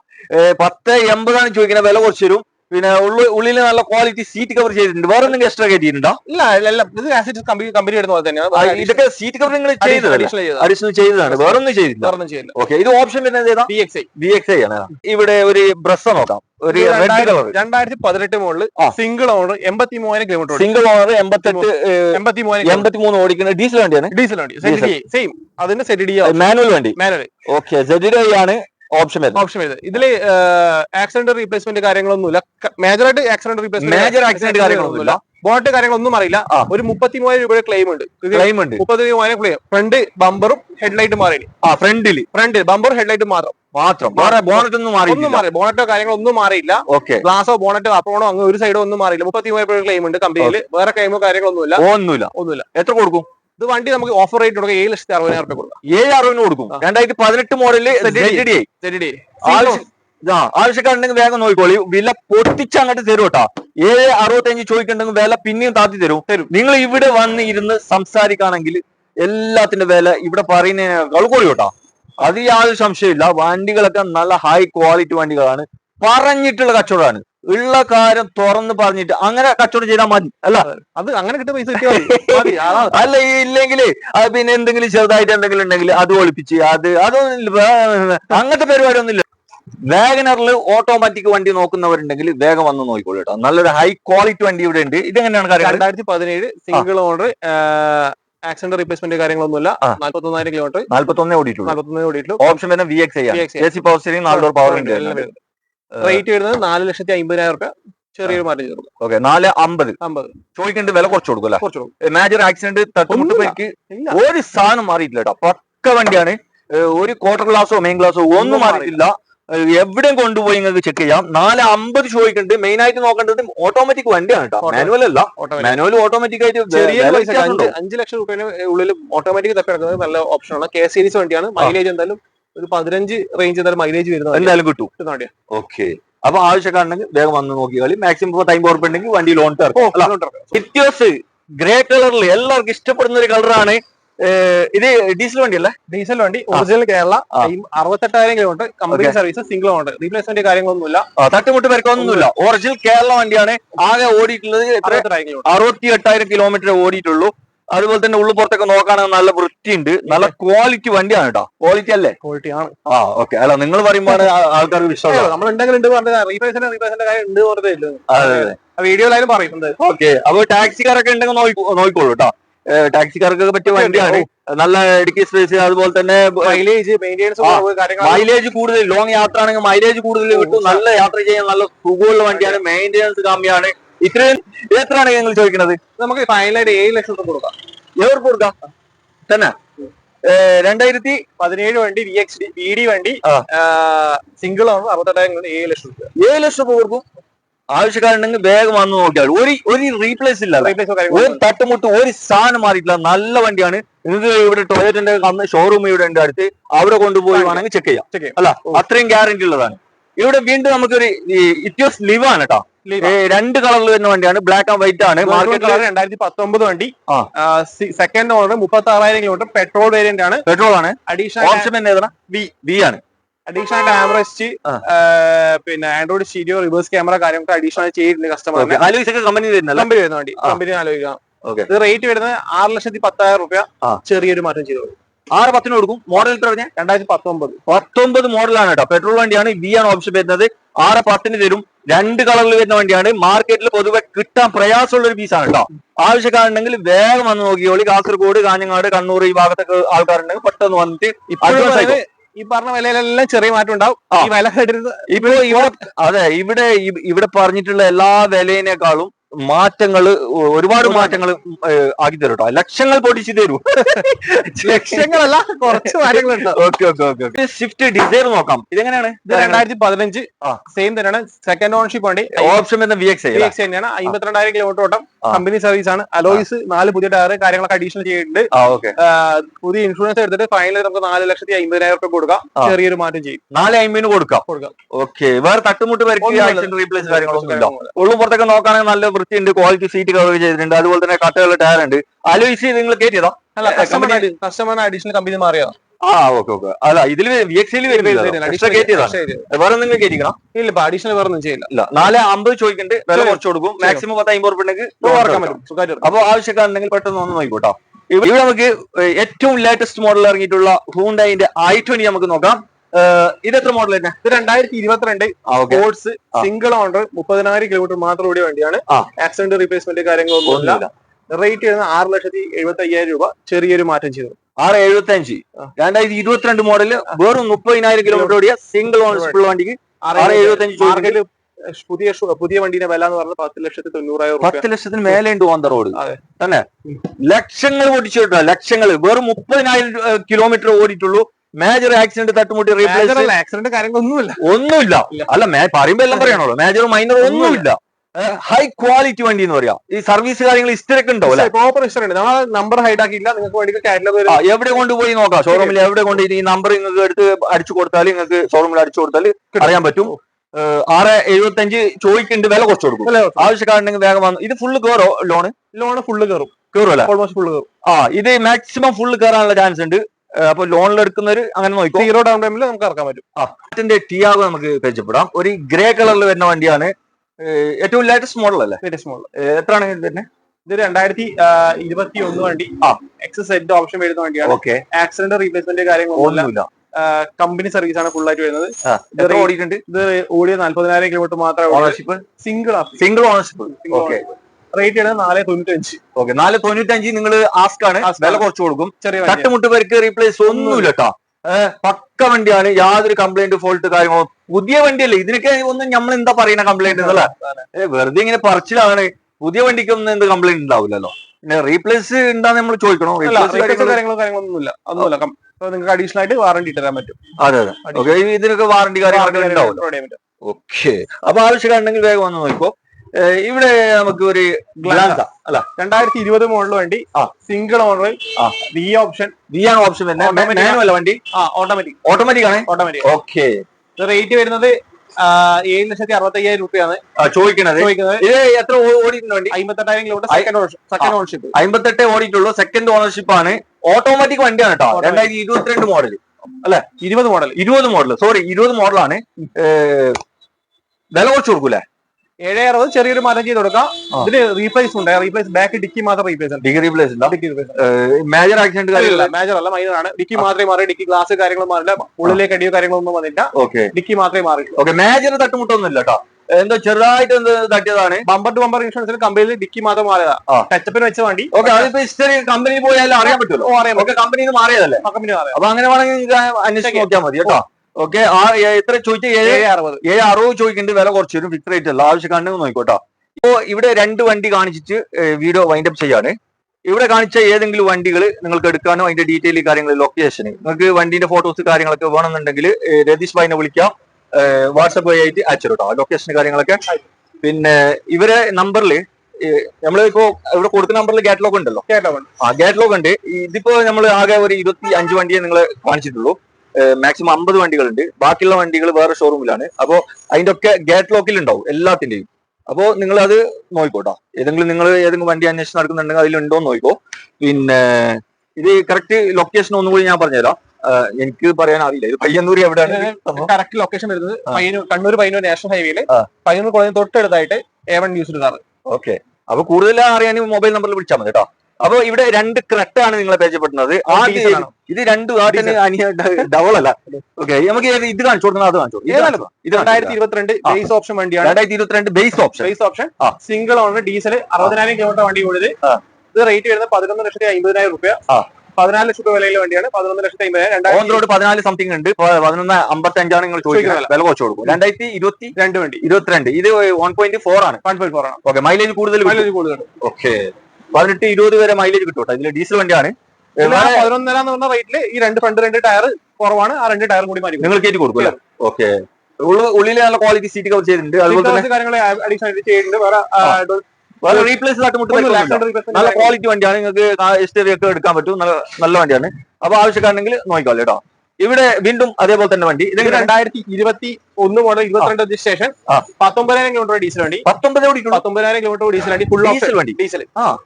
പത്ത് എൺപതാണ് ചോദിക്കുന്ന വില കുറച്ച് തരും. പിന്നെ ഉള്ളു- ഉള്ളിൽ നല്ല ക്വാളിറ്റി സീറ്റ് കവർ ചെയ്തിട്ടുണ്ട്. വേറെ എന്തെങ്കിലും എക്സ്ട്രാ കയറ്റിയിട്ടുണ്ടോ? ഇല്ല ഇത് ആസിഡ് കമ്പനി കമ്പനി എടുത്ത പോലെ തന്നെയാണ്. ഇതൊക്കെ സീറ്റ് കവർ നിങ്ങൾ ചെയ്തതല്ലേ? അഡീഷണൽ ചെയ്തതാണ്. വേറെ ഒന്നും ചെയ്തില്ല. ഓക്കെ ഇത് ഓപ്ഷൻ വരുന്നത് P X I B X I ആണ്. ഇവിടെ ഒരു ബ്രസ് നോക്കാം. ഒരു റെഡ് കളർ രണ്ടായിരത്തി പതിനെട്ട് മോഡൽ സിംഗിൾ ഓണർ എൺപത്തി മൂവായിരം കിലോമീറ്റർ സിംഗിൾ ഓണർ എൺപത്തെട്ട് എൺപത്തി മൂവായിരം എൺപത്തി മൂന്ന് ഓടിക്കുന്ന ഡീസൽ വണ്ടിയാണ്? ഡീസൽ വണ്ടി. സെയിം അതിന്റെ സെറ്റ് ഡി മാനുവൽ വണ്ടി? Manual okay Z D I ആണ് ഓപ്ഷൻ ഓപ്ഷൻ വരുന്നത്. ഇതിൽ ആക്സിഡന്റ് റീപ്ലേസ്മെന്റ് കാര്യങ്ങളൊന്നുമില്ല. മേജർ ആയിട്ട് ആക്സിഡന്റ് റീപ്ലേസ്മെന്റ് മേജർ ആക്സിഡന്റ് കാര്യങ്ങളൊന്നുമില്ല. ബോട്ട് കാര്യങ്ങളൊന്നും അറിയില്ല ഒരു മുപ്പത്തി മൂവായിരം രൂപയുടെ ക്ലെയിം ഉണ്ട്. ക്ലെയിം ഉണ്ട്. മുപ്പത്തി മൂവായിരം ക്ലെയിം ഫ്രണ്ട് ബമ്പറും ഹെഡ്ലൈറ്റ് മാറി ആ ഫ്രണ്ടിൽ ഫ്രണ്ട് ബമ്പർ ഹെഡ്ലൈറ്റ് മാത്രം. മാത്രം. വേറെ ബോണറ്റ് ഒന്നും ഒന്നും മാറി ബോണറ്റോ കാര്യങ്ങളൊന്നും മാറിയില്ല. ഓക്കെ ഗ്ലാസോ ബോണറ്റോ അപ്പോണോ അങ്ങ് ഒരു സൈഡോ ഒന്നും മാറിയില്ല. മുപ്പത്തി മൂവായിരം ക്ലെയിം ഉണ്ട് കമ്പനിയിൽ വേറെ ക്ലെയിമോ കാര്യങ്ങളൊന്നുമില്ല. ഒന്നുമില്ല. ഒന്നുമില്ല. എത്ര കൊടുക്കും? ഇത് വണ്ടി നമുക്ക് ഓഫർ റേറ്റ് കൊടുക്കുക ഏഴ് ലക്ഷത്തി അറുപതിനായിരം രൂപ കൊടുക്കാം. ഏഴ് അറുപതിന് കൊടുക്കും. രണ്ടായിരത്തി പതിനെട്ട് മോഡലിൽ ആവശ്യക്കാരുണ്ടെങ്കിൽ വേഗം നോക്കിക്കോളി. വില പൊട്ടിച്ച് അങ്ങോട്ട് തരും കേട്ടോ ഏഴ് അറുപത്തഞ്ച് ചോദിക്കണ്ടെങ്കിൽ വില പിന്നെയും താത്തി തരും. തരും. നിങ്ങൾ ഇവിടെ വന്ന് ഇരുന്ന് സംസാരിക്കുകയാണെങ്കിൽ എല്ലാത്തിന്റെ വില ഇവിടെ പറയുന്നതിനേക്കാൾ കൂടി കേട്ടോ. അത് യാതൊരു സംശയമില്ല വണ്ടികളൊക്കെ നല്ല ഹൈ ക്വാളിറ്റി വണ്ടികളാണ്. പറഞ്ഞിട്ടുള്ള കച്ചവടമാണ്. ഉള്ള കാര്യം തുറന്ന് പറഞ്ഞിട്ട് അങ്ങനെ കച്ചവടം ചെയ്താൽ മതി. അല്ല? അത് അങ്ങനെ കിട്ടിയ പൈസ അല്ല ഇല്ലെങ്കിൽ പിന്നെ എന്തെങ്കിലും ചെറുതായിട്ട് എന്തെങ്കിലും ഉണ്ടെങ്കിൽ അത് ഒളിപ്പിച്ച് അത് അതൊന്നും. അങ്ങനത്തെ പരിപാടി ഒന്നുമില്ല വാഗനറിൽ ഓട്ടോമാറ്റിക് വണ്ടി നോക്കുന്നവരുണ്ടെങ്കിൽ വേഗം വന്ന് നോക്കിക്കോളൂ കേട്ടോ. നല്ലൊരു ഹൈ ക്വാളിറ്റി വണ്ടി ഇവിടെ ഉണ്ട്. ഇതെങ്ങനെയാണ് രണ്ടായിരത്തി പതിനേഴ് സിംഗിൾ ഓണർ ആക്സിഡന്റ് റീപ്ലേസ്മെന്റ് കാര്യങ്ങളൊന്നുമില്ല. ആ. നാല്പത്തി ഒന്നായിരം കിലോമീറ്റർ നാല്പത്തൊന്നേ ഓടിയിട്ടുള്ളൂ. നാല്പത്തി ഒന്ന് ഓടിയിട്ടുള്ളൂ ഓപ്ഷൻ വരുന്ന V X. A C power steering നാല് ഡോർ പവർ ഉണ്ട്. റേറ്റ് വരുന്നത് നാല് ലക്ഷത്തി അമ്പതിനായിരം രൂപ ചെറിയൊരു മാറ്റം ചെയ്തു ഓക്കെ നാല് അമ്പത്. അമ്പത്. ചോദിക്കേണ്ട വില കുറച്ച് കൊടുക്കും അല്ലെ? മേജർ ആക്സിഡന്റ് തട്ടുമുട്ട് ഇല്ല. ഒരു സാധനം മാറിയിട്ടില്ല കേട്ടോ. പക്ക വണ്ടിയാണ്. ഒരു ക്വാർട്ടർ ഗ്ലാസോ മെയിൻ ഗ്ലാസോ ഒന്നും മാറിയിട്ടില്ല. എവിടെയും കൊണ്ടുപോയി നിങ്ങൾക്ക് ചെക്ക് ചെയ്യാം. നാല് അമ്പത് ചോദിക്കുന്നുണ്ട് മെയിൻ ആയിട്ട് നോക്കേണ്ടത് ഓട്ടോമാറ്റിക് വണ്ടിയാണ് കേട്ടോ മാനുവൽ അല്ല. മാനുവൽ ഓട്ടോമാറ്റിക് ആയിട്ട് ചെറിയ അഞ്ച് ലക്ഷം രൂപയുടെ ഉള്ളിൽ ഓട്ടോമാറ്റിക് തപ്പി നടക്കുന്നത് നല്ല ഓപ്ഷനാണ് കെ സീരീസ് വണ്ടിയാണ്. മൈലേജ് എന്തായാലും ഒരു പതിനഞ്ച് റേഞ്ച് എന്തായാലും മൈലേജ് വരുന്നത്. എന്തായാലും കിട്ടും. ഓക്കെ അപ്പൊ ആവശ്യക്കാരുണ്ടെങ്കിൽ വേഗം വന്ന് നോക്കി കളി. മാക്സിമം ടൈം ഉറപ്പുണ്ടെങ്കിൽ വണ്ടി ലോൺ അല്ല ഗ്രേ കളറിൽ എല്ലാവർക്കും ഇഷ്ടപ്പെടുന്ന ഒരു കളറാണ് ഇത് ഡീസൽ വണ്ടി അല്ലേ ഡീസൽ വണ്ടി ഒറിജിനൽ കേരള അറുപത്തെട്ടായിരം കിലോമീറ്റർ കമ്പനി സർവീസ് സിംഗിൾ ഉണ്ട് റീപ്ലേസ്മെന്റ് കാര്യങ്ങളൊന്നുമില്ല. തട്ടുമുട്ട് പേർക്കൊന്നുമില്ല ഒറിജിനൽ കേരള വണ്ടിയാണ്. ആകെ ഓടിയിട്ടുള്ളത് അറുപത്തി എട്ടായിരം കിലോമീറ്റർ ഓടിയിട്ടുള്ളൂ. അതുപോലെ തന്നെ ഉള്ളു പുറത്തൊക്കെ നോക്കാണെങ്കിൽ നല്ല വൃത്തിയുണ്ട്. നല്ല ക്വാളിറ്റി വണ്ടിയാണ് കേട്ടോ ക്വാളിറ്റി അല്ലേ? ക്വാളിറ്റി ആണ്. ആ ഓക്കെ അല്ല നിങ്ങൾ പറയുമ്പോൾ ആൾക്കാർക്ക് വിശ്വാസം. നമ്മൾ ഉണ്ടെങ്കിൽ ഉണ്ട് പറഞ്ഞ റീപ്ലേസിന്റെ റീപ്ലേസിന്റെ കാര്യം ഉണ്ട് പറഞ്ഞതേ ഇല്ല അതെ അതെ. വീഡിയോയിലായാലും പറയുന്നത് ഓക്കെ അപ്പൊ ടാക്സിക്കാരൊക്കെ ഉണ്ടെങ്കിൽ നോക്കിക്കോളൂ കേട്ടോ ടാക്സിക്കാർക്ക് പറ്റിയ വണ്ടിയാണ്. നല്ല ഇടുക്കി സ്പേസ് അതുപോലെ തന്നെ മൈലേജ് മെയിന്റെനൻസ് മൈലേജ് കൂടുതൽ ലോങ് യാത്ര ആണെങ്കിൽ മൈലേജ് കൂടുതൽ കിട്ടും. നല്ല യാത്ര ചെയ്യാൻ നല്ല സുഖമുള്ള വണ്ടിയാണ്. മെയിന്റെനൻസ് കമ്മിയാണ്. ഇത്രയും ഇത് എത്രയാണ് ഞങ്ങൾ ചോദിക്കുന്നത്? നമുക്ക് ഫൈനലായിട്ട് ഏഴ് ലക്ഷം രൂപ കൊടുക്കാം. എവർക്ക് കൊടുക്കാം. തന്നെ? രണ്ടായിരത്തി പതിനേഴ് വണ്ടി V X D V D വണ്ടി സിംഗിൾ ആണ്. അറുപത്തെട്ടായിരം ഏഴ് ലക്ഷം രൂപ. ഏഴ് ലക്ഷം രൂപ കൊടുക്കും. ആവശ്യക്കാരുണ്ടെങ്കിൽ വേഗം വന്ന് നോക്കിയാൽ ഒരു ഒരു റീപ്ലേസ് ഇല്ല ഒരു തട്ടുമുട്ട് ഒരു സാധനം മാറിയിട്ടില്ല. നല്ല വണ്ടിയാണ്. നിങ്ങൾക്ക് ഇവിടെ ടോയ്ലറ്റിന്റെ കന്ന് ഷോറൂം ഇവിടെ ഉണ്ട് അടുത്ത്. അവിടെ കൊണ്ടുപോയി വേണമെങ്കിൽ ചെക്ക് ചെയ്യാം. അല്ല അത്രയും ഗ്യാരണ്ടി ഉള്ളതാണ്. ഇവിടെ വീണ്ടും നമുക്കൊരു ഇറ്റ്യോസ് ലിവ് ആണ് കേട്ടോ. രണ്ട് കളറിൽ വരുന്ന വണ്ടിയാണ്. ബ്ലാക്ക് ആൻഡ് വൈറ്റ് ആണ്. മാർക്കറ്റ് രണ്ടായിരത്തി പത്തൊമ്പത് വണ്ടി. സെക്കൻഡ് ഓണർ മുപ്പത്തി ആറായിരം കിലോമീറ്റർ പെട്രോൾ വേരിയന്റ് ആണ്. പെട്രോൾ ആണ്. അഡീഷണൽ ഓപ്ഷൻ വി വി ആണ്. അഡീഷണൽ ആമറസ്റ്റ് വെച്ച് പിന്നെ ആൻഡ്രോയിഡ് സ്റ്റീരിയോ റിവേഴ്സ് ക്യാമറ കാര്യങ്ങളൊക്കെ അഡീഷണൽ ചെയ്തിട്ടുണ്ട് കസ്റ്റമർ ആലോചിച്ചൊക്കെ കമ്പനി കമ്പനി വരുന്ന വണ്ടി. കമ്പനി ആലോചിക്കാം. ഓക്കെ ഇത് റേറ്റ് വരുന്നത് ആറ് ലക്ഷത്തി പത്തായിരം റുപ്യ. ചെറിയൊരു മാറ്റം ചെയ്തു. ആറ് പത്തിന് കൊടുക്കും. മോഡൽ എത്ര പറഞ്ഞാൽ രണ്ടായിരത്തി പത്തൊമ്പത്. പത്തൊമ്പത് മോഡലാണ് കേട്ടോ പെട്രോൾ വണ്ടിയാണ്. ബി ആണ് ഓപ്ഷൻ വരുന്നത്. ആറ് പത്തിന് തരും. രണ്ട് കളറിൽ വരുന്ന വണ്ടിയാണ്. മാർക്കറ്റിൽ പൊതുവെ കിട്ടാൻ പ്രയാസമുള്ള ഒരു പീസാണ് കേട്ടോ ആവശ്യക്കാരുണ്ടെങ്കിൽ വേഗം വന്ന് നോക്കിയോളി കാസർഗോഡ് കാഞ്ഞങ്ങാട് കണ്ണൂർ ഈ ഭാഗത്തൊക്കെ ആൾക്കാരുണ്ടെങ്കിൽ പെട്ടെന്ന് വന്നിട്ട് അഡ്വാൻസ് ആയിട്ട് ആയിക്കോ. ഈ പറഞ്ഞ വിലയിലെല്ലാം ചെറിയ മാറ്റം ഉണ്ടാവും. ഈ വില ഇപ്പൊ ഇവിടെ അതെ ഇവിടെ ഇവിടെ പറഞ്ഞിട്ടുള്ള എല്ലാ വിലയിനേക്കാളും മാറ്റങ്ങൾ ഒരുപാട് മാറ്റങ്ങൾ ആക്കി തരും കേട്ടോ ലക്ഷങ്ങൾ പൊടിച്ചു തരൂ. ലക്ഷങ്ങളല്ല കുറച്ച് മാറ്റങ്ങളുണ്ട്. Okay okay okay okay. Swift Dzire നോക്കാം. ഇതെങ്ങനെയാണ്? ഇത് രണ്ടായിരത്തി പതിനഞ്ച്. സെയിം തന്നെയാണ്. സെക്കൻഡ് ഓണർഷിപ്പ് വണ്ടി. ഓപ്ഷൻ വരുന്ന വി എക്സ് VX തന്നെയാണ്. അമ്പത്തിരണ്ടായിരം കിലോമീറ്റർ ഓട്ടം. കമ്പനി സർവീസ് ആണ്. അലോയിസ് നാല് പുതിയ ടയർ കാര്യങ്ങളൊക്കെ അഡീഷണൽ ചെയ്തിട്ടുണ്ട്. ആ പുതിയ ഇൻഷുറൻസ് എടുത്തിട്ട് ഫൈനൽ നമുക്ക് നാല് ലക്ഷത്തി അമ്പതിനായിരം റുപ്യ കൊടുക്കാം. ചെറിയൊരു മാറ്റം ചെയ്യും. നാല് അമ്പതിന് കൊടുക്കാം. കൊടുക്കാം. ഓക്കെ വേറെ തട്ടുമുട്ട് റീപ്ലേസ് കാര്യങ്ങളൊന്നും ഇല്ല. ഉള്ളു പുറത്തൊക്കെ നോക്കുകയാണെങ്കിൽ നല്ല വൃത്തിയുണ്ട്. ക്വാളിറ്റി സീറ്റ് കവർ ചെയ്തിട്ടുണ്ട്. അതുപോലെ തന്നെ കട്ടയുള്ള ടയർ ഉണ്ട്. അലോയിസ് നിങ്ങൾ കയറ്റിയതാ അല്ല കസ്റ്റമർ കസ്റ്റമറിന് അഡീഷണൽ കമ്പനി മാറിയതാ. ആ ഓക്കെ ഓക്കെ. അല്ല ഇതിൽ വി എക്സിൽ വരുന്നില്ല കയറ്റിയതാണ് വേറെ നിങ്ങൾ കയറ്റിക്കണം ഇല്ല ഇപ്പൊ അഡീഷണൽ വേറെ ഒന്നും ചെയ്യില്ല. ഇല്ല നാല് അമ്പത് ചോദിക്കുന്നുണ്ട് വില കുറച്ച് കൊടുക്കും. മാക്സിമം പത്ത് അമ്പത് ഉണ്ടെങ്കിൽ അപ്പൊ ആവശ്യക്കാരുണ്ടെങ്കിൽ പെട്ടെന്ന് ഒന്ന് നോക്കിക്കോട്ടോ ഇവിടെ നമുക്ക് ഏറ്റവും ലേറ്റസ്റ്റ് മോഡൽ ഇറങ്ങിയിട്ടുള്ള ഹൂണ്ടായിന്റെ ഐ ട്വന്റി നമുക്ക് നോക്കാം. ഇത് എത്ര മോഡൽ തന്നെ? ഇത് രണ്ടായിരത്തി ഇരുപത്തിരണ്ട് സ്പോർട്സ് സിംഗിൾ ഓണർ മുപ്പതിനായിരം കിലോമീറ്റർ മാത്രം ഓടിയ വണ്ടിയാണ്. ആക്സിഡന്റ് റീപ്ലേസ്മെന്റ് കാര്യങ്ങളൊന്നുമില്ല. ഒന്നുമില്ല. റേറ്റ് വരുന്നത് ആറ് ലക്ഷത്തി എഴുപത്തി അയ്യായിരം രൂപ ചെറിയൊരു മാറ്റം ചെയ്തു. ആറ് എഴുപത്തി അഞ്ച്. രണ്ടായിരത്തി ഇരുപത്തിരണ്ട് മോഡൽ വെറും മുപ്പതിനായിരം കിലോമീറ്റർ ഓടിയ സിംഗിൾ ഓൺസ് ഫുൾ വണ്ടിക്ക് ആറ് എഴുപത്തഞ്ച് മാർക്കറ്റിൽ പുതിയ പുതിയ വണ്ടിയുടെ വില എന്ന് പറഞ്ഞത് പത്ത് ലക്ഷത്തി തൊണ്ണൂറായിരം പത്ത് ലക്ഷത്തിന് മേലെ ഉണ്ട് ഓൺ ദ റോഡ്. തന്നെ? ലക്ഷങ്ങൾ ഓടിച്ചു കേട്ടോ ലക്ഷങ്ങൾ. വെറും മുപ്പതിനായിരം കിലോമീറ്റർ ഓടിയിട്ടുള്ളൂ. മേജർ ആക്സിഡന്റ് തട്ടുമുട്ടി റീപ്ലേസ് ആക്സിഡന്റ് കാര്യങ്ങളൊന്നുമില്ല. ഒന്നുമില്ല. അല്ല പറയുമ്പോ എല്ലാം പറയണല്ലോ. മേജർ മൈനർ ഒന്നുമില്ല. ഹൈ ക്വാളിറ്റി വണ്ടി എന്ന് പറയാം. ഈ സർവീസ് കാര്യങ്ങൾ ഇസ്റ്ററൊക്കെ ഉണ്ടോ പ്രോപ്പർ ഉണ്ട് നമ്മൾ നമ്പർ ഹൈഡ് ആക്കിയില്ല നിങ്ങൾക്ക് വേണ്ടി കാറ്റലോഗ് എവിടെ കൊണ്ടുപോയി നോക്കാം. ഷോറൂമിൽ എവിടെ കൊണ്ട് ഈ നമ്പർ നിങ്ങൾക്ക് എടുത്ത് അടിച്ചു കൊടുത്താൽ നിങ്ങൾക്ക് ഷോറൂമിൽ അടിച്ചു കൊടുത്താൽ അറിയാൻ പറ്റും. ആറ് എഴുപത്തി അഞ്ച് ചോദിക്കുന്നുണ്ട് വില കുറച്ച് കൊടുക്കും. ആവശ്യക്കാരുണ്ടെങ്കിൽ വേഗം വന്നു ഇത് ഫുള്ള് കയറോ ലോണ് ലോൺ ഫുള്ള് കയറും കേറും അല്ലേ? ഓൾമോസ്റ്റ് ഫുള്ള് കയറും ആ ഇത് മാക്സിമം ഫുള്ള് കയറാനുള്ള ചാൻസ് ഉണ്ട്. അപ്പൊ ലോണിൽ എടുക്കുന്നവർ അങ്ങനെ നോക്കി സീറോ ഡൗൺ പേയ്മെന്റ് നമുക്ക് ഇറക്കാൻ പറ്റും. ആ ടി ആവ് നമുക്ക് പരിചയപ്പെടാം. ഒരു ഗ്രേ കളറിൽ വരുന്ന വണ്ടിയാണ് ഏറ്റവും ലേറ്റസ്റ്റ് മോഡൽ അല്ലേ? ലേറ്റസ്റ്റ് മോഡൽ എത്രയാണ് ഇത് തന്നെ ഇത് രണ്ടായിരത്തി ഇരുപത്തി ഒന്ന് വണ്ടി. എക്സസ് സെറ്റ് ഓപ്ഷൻ വരുന്ന വണ്ടിയാണ്. ഓക്കെ ആക്സിഡന്റ് റീപ്ലേസ്മെന്റ് കാര്യങ്ങളൊന്നുമില്ല. കമ്പനി സർവീസ് ആണ് ഫുൾ ആയിട്ട് വരുന്നത്. ഇത് ഓടിയിട്ടുണ്ട്? ഇത് ഓടിയ നാല്പതിനായിരം കിലോമീറ്റർ മാത്രമേ ownership single single ownership okay rate ആണ് നാല് തൊണ്ണൂറ്റഞ്ച് ഓക്കെ നാല് തൊണ്ണൂറ്റഞ്ച് നിങ്ങൾ ആസ്ക് ആണ്. വില കുറച്ച് കൊടുക്കും. ചെറിയ തട്ടുമുട്ട് പേർക്ക് റീപ്ലേസ് ഒന്നുമില്ല കേട്ടോ പക്ക വണ്ടിയാണ്. യാതൊരു കംപ്ലൈന്റ് ഫോൾട്ട് കാര്യങ്ങളോ പുതിയ വണ്ടിയല്ലേ. ഇതിനൊക്കെ ഒന്നും നമ്മൾ എന്താ പറയുന്ന കംപ്ലൈന്റ് എന്നല്ല. വെറുതെ ഇങ്ങനെ പറിച്ചിലാണ്. പുതിയ വണ്ടിക്കൊന്നും എന്ത് കംപ്ലൈന്റ് ഉണ്ടാവില്ലല്ലോ. പിന്നെ റീപ്ലേസ് ഉണ്ടാന്ന് നമ്മൾ ചോദിക്കണോ? കാര്യങ്ങളോ കാര്യങ്ങളൊന്നുമില്ല. ഒന്നുമില്ല നിങ്ങൾക്ക് അഡീഷണൽ ആയിട്ട് വാറണ്ടി തരാൻ പറ്റും. അതെ അതെ. ഓക്കെ ഇതിനൊക്കെ വാറണ്ടി കാര്യങ്ങളൊക്കെ ഉണ്ടാവും. ഓക്കെ അപ്പൊ ആവശ്യമുണ്ടെങ്കിൽ വേഗം വന്ന് നോക്കോ ഏ, ഇവിടെ നമുക്ക് ഒരു ഗ്ലാൻസ അല്ല. രണ്ടായിരത്തി ഇരുപത് മോഡൽ വണ്ടി ആ. Single owner. വി ഓപ്ഷൻ ആണ് ഓപ്ഷൻ Automatic. മാനുവൽ വണ്ടി? ആ ഓട്ടോമാറ്റിക് ഓട്ടോമാറ്റിക് ആണ്? ഓട്ടോമാറ്റിക് ഓക്കെ റേറ്റ് വരുന്നത് ഏഴ് ലക്ഷത്തി അറുപത്തി അയ്യായിരം രൂപയാണ് ചോദിക്കണത്. ചോദിക്കുന്നത് ഇത് എത്ര ഓടിയിട്ടുണ്ട് വണ്ടി? അമ്പത്തെട്ടായിരം kilometre second ownership second ownership അമ്പത്തെട്ട് ഓടിയിട്ടുള്ളൂ. സെക്കൻഡ് ഓണർഷിപ്പ് ആണ്. ഓട്ടോമാറ്റിക് വണ്ടിയാണ് കേട്ടോ. രണ്ടായിരത്തി ഇരുപത്തിരണ്ട് മോഡൽ ഇരുപത് മോഡൽ ഇരുപത് മോഡൽ സോറി ഇരുപത് മോഡലാണ് വില കുറച്ച് കൊടുക്കൂലേ? ഏഴ് അറുപത് ചെറിയൊരു മാറ്റം ചെയ്ത് കൊടുക്കാം. ഇതിന് റീപ്ലേസ് ഉണ്ട്. റീപ്ലേസ് ബാക്ക് ഡിക്കി മാത്രം replace dickey replace major accident കാര്യമില്ല മേജർ അല്ല മൈനർ ആണ്. ഡിക്കി മാത്രമേ മാറി ഡിക്കി ഗ്ലാസ് കാര്യങ്ങളും മാറില്ല. ഉള്ളിലേക്ക് അടിയോ കാര്യങ്ങളൊന്നും വന്നില്ല. ഓക്കെ. ഡിക്കി മാത്രമേ മാറി. ഓക്കെ മേജർ തട്ടുമുട്ടൊന്നും ഇല്ല കേട്ടോ എന്തോ ചെറുതായിട്ട് എന്ത് തട്ടിയതാണ്? ബമ്പർ ടു ബമ്പർ ഇൻഷുറൻസിൽ കമ്പനിയിൽ ഡിക്കി മാത്രം മാറിയതാ. ടച്ചപ്പിന് വെച്ച വണ്ടി. ഓക്കെ അതിപ്പോ ഹിസ്റ്ററി കമ്പനി പോയാലും അറിയാൻ പറ്റുമല്ലോ ഓ അറിയാം ഓക്കെ കമ്പനിയിൽ മാറിയതല്ലേ? കമ്പനി മാറിയത്. അപ്പൊ അങ്ങനെ വേണമെങ്കിൽ അന്വേഷിച്ച് നോക്കിയാൽ മതി കേട്ടോ. ഓക്കെ ആ എത്ര ചോദിച്ചാൽ ഏഴ്? അറുപത്. ഏഴ് അറുപത് ചോദിക്കുന്നുണ്ട് വില കുറച്ച് വരും ഫിക്സ് റേറ്റ് അല്ല. കാണുന്നു നോക്കിക്കോട്ടോ. ഇപ്പോ ഇവിടെ രണ്ട് വണ്ടി കാണിച്ചിട്ട് വീഡിയോ വൈൻഡ് അപ്പ് ചെയ്യാണ്. ഇവിടെ കാണിച്ച ഏതെങ്കിലും വണ്ടികൾ നിങ്ങൾക്ക് എടുക്കാനോ അതിന്റെ ഡീറ്റെയിൽ കാര്യങ്ങൾ ലൊക്കേഷൻ നിങ്ങൾക്ക് വണ്ടിന്റെ ഫോട്ടോസ് കാര്യങ്ങളൊക്കെ വേണമെന്നുണ്ടെങ്കിൽ രതീഷ് ഭായിനെ വിളിക്കാം. വാട്സപ്പ് വഴി ആയിട്ട് അയച്ചു കേട്ടോ ലൊക്കേഷൻ കാര്യങ്ങളൊക്കെ. പിന്നെ ഇവരെ നമ്പറിൽ നമ്മൾ ഇപ്പോ ഇവിടെ കൊടുക്കുന്ന നമ്പറിൽ ഗാറ്റ്ലോക്ക് ഉണ്ടല്ലോ? ഗേറ്റ് ലോക്ക് ഉണ്ട്. ഇതിപ്പോ നമ്മൾ ആകെ ഒരു ഇരുപത്തി അഞ്ച് വണ്ടിയെ നിങ്ങൾ കാണിച്ചിട്ടുള്ളൂ. മാക്സിമം അമ്പത് വണ്ടികളുണ്ട്. ബാക്കിയുള്ള വണ്ടികൾ വേറെ ഷോറൂമിലാണ് അപ്പോൾ അതിന്റെ ഒക്കെ ഗേറ്റ് ലോക്കിൽ ഉണ്ടാവും എല്ലാത്തിന്റെയും. അപ്പോ നിങ്ങൾ അത് നോക്കിക്കോട്ടോ. ഏതെങ്കിലും നിങ്ങൾ ഏതെങ്കിലും വണ്ടി അന്വേഷണം നടക്കുന്നുണ്ടെങ്കിൽ അതിലുണ്ടോ എന്ന് നോക്കിക്കോ. പിന്നെ ഇത് കറക്റ്റ് ലൊക്കേഷൻ ഒന്നുകൂടി ഞാൻ പറഞ്ഞുതരാം. എനിക്ക് പറയാൻ അറിയില്ല ഇത് പയ്യന്നൂർ എവിടെയാണ്? കറക്റ്റ് ലൊക്കേഷൻ വരുന്നത് പയ്യന്നൂർ കണ്ണൂർ പയ്യന്നൂർ നാഷണൽ ഹൈവേയിൽ പയ്യന്നൂർ കോളേജ് തൊട്ടടുത്തായിട്ട് എ വൺ ന്യൂസ് ഓക്കെ. അപ്പൊ കൂടുതൽ അറിയാൻ മൊബൈൽ നമ്പറിൽ വിളിച്ചാൽ മതി കേട്ടോ. അപ്പൊ ഇവിടെ രണ്ട് ക്രെട്ടാണ് നിങ്ങളെ പരിചയപ്പെടുന്നത് ആദ്യം ആണോ? ഇത് രണ്ടും ആട്ടിന് അനിയ ഡബിൾ അല്ല. ഓക്കെ നമുക്ക് ഇത് കാണിച്ചു കൊടുക്കണം അത് കാണിച്ചു. ഇത് രണ്ടായിരത്തി ഇരുപത്തിരണ്ട് ബേസ് ഓപ്ഷൻ വണ്ടിയാണ്. രണ്ടായിരത്തി ഇരുപത്തിരണ്ട് base option base option. Single owner diesel അറുപതിനായിരം കിലോമീറ്റർ വണ്ടി കൂടുതൽ ഇത് റേറ്റ് വരുന്നത് പതിനൊന്ന് ലക്ഷത്തി അമ്പതിനായിരം രൂപ ആ. പതിനാല് ലക്ഷം രൂപ വിലയിലെ വണ്ടിയാണ്. പതിനൊന്ന് ലക്ഷത്തി അമ്പതിനായിരം ഓൺ റോഡ് പതിനാല് സംതിങ് ഉണ്ട്. പതിനൊന്ന് അമ്പത്തി അഞ്ചാണ് നിങ്ങൾ ചോദിക്കുന്നത്. വില കുറച്ച് കൊടുക്കും. രണ്ടായിരത്തി ഇരുപത്തി രണ്ട് വണ്ടി. ഇരുപത്തിരണ്ട്. ഇത് വൺ പോയിന്റ് ഫോർ ആണ്. വൺ പോയിന്റ് ഫോർ ആണ്. ഓക്കെ മൈലേജ് കൂടുതൽ മൈലേജ് കൂടുതൽ ഓക്കെ പതിനെട്ട് ഇരുപത് വരെ മൈലേജ് കിട്ടും കേട്ടോ. ഇതിൽ ഡീസൽ വണ്ടിയാണ്. പതിനൊന്നര എന്ന് പറഞ്ഞ റേറ്റിൽ ഈ രണ്ട് ഫ്രണ്ട് രണ്ട് ടയർ കുറവാണ്. ആ രണ്ട് ടയറും കൂടി മാറ്റി നിങ്ങൾ കയറ്റി കൊടുക്കും അല്ലേ? ഓക്കെ ഉള്ളിൽ നല്ല ക്വാളിറ്റി സീറ്റ് കവർ ചെയ്തിട്ടുണ്ട്. അതുപോലെ തന്നെ കാര്യങ്ങൾ അഡീഷണൽ ആയിട്ട് ചെയ്യുന്നുണ്ട് വേറെ റീപ്ലേസ് നല്ല ക്വാളിറ്റി വണ്ടിയാണ്. നിങ്ങൾക്ക് എസ്റ്റേറി ഒക്കെ എടുക്കാൻ പറ്റും. നല്ല നല്ല വണ്ടിയാണ്. അപ്പൊ ആവശ്യക്കാരുണ്ടെങ്കിൽ നോക്കിക്കോളൂ കേട്ടോ. ഇവിടെ വീണ്ടും അതേപോലെ തന്നെ വണ്ടി. ഇത് ഇതെങ്ങനെ രണ്ടായിരത്തി ഇരുപത്തി ഒന്ന് മോഡൽ ഇരുപത്തിരണ്ട് രജിസ്ട്രേഷൻ. പത്തൊമ്പതിനായിരം കിലോമീറ്റർ ഡീസൽ വണ്ടി. പത്തൊമ്പതിനായിരം കിലോമീറ്റർ ഡീസൽ വണ്ടി ഫുൾ ഓപ്ഷൻ വണ്ടി. ഡീസൽ.